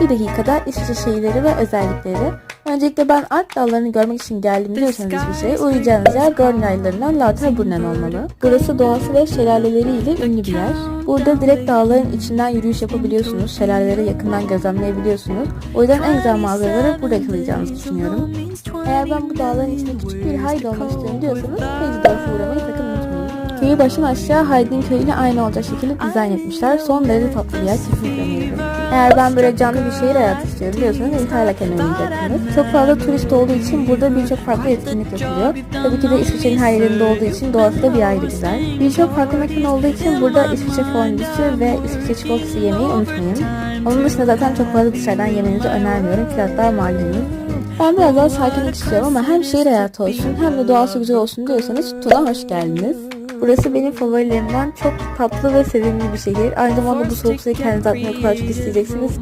Bir dakikada İsviçre şehirleri ve özellikleri. Öncelikle ben Alp dağlarını görmek için geldim diyorsanız İsviçre'ye uğrayacağınız yer Görn yaylalarından Lauterbrunnen olmalı. Burası doğası ve şelaleleriyle ünlü bir yer. Burada direkt dağların içinden yürüyüş yapabiliyorsunuz. Şelaleleri yakından gözlemleyebiliyorsunuz. O yüzden en güzel manzaraları burada yakalayacağınızı düşünüyorum. Eğer ben bu dağların içinde küçük bir haydi olmak istiyorum diyorsanız Heidorf'a uğramayı. Köyü baştan aşağı Haydin köyüyle aynı olacak şekilde dizayn etmişler. Son derece tatlı bir yer kesinlikle. Eğer ben böyle canlı bir şehir hayatı istiyorum diyorsanız Interlaken oynayacaksınız. Çok fazla turist olduğu için burada birçok farklı etkinlik yapılıyor. Tabii ki de İsviçre'nin her yerinde olduğu için doğası da bir ayrı güzel. Birçok farklı mekan olduğu için burada İsviçre fondüsü ve İsviçre çikolatası yemeyi unutmayın. Onun dışında zaten çok fazla dışarıdan yemenizi önermiyorum. Fiyatlar malumunuz. Ben biraz daha sakinlik istiyorum ama hem şehir hayatı olsun hem de doğası güzel olsun diyorsanız Tun'a hoş geldiniz. Burası benim favorilerimden çok tatlı ve sevimli bir şehir. Aynı zamanda bu soğuk suyu kendinize atmayı o kadar çok isteyeceksiniz ki.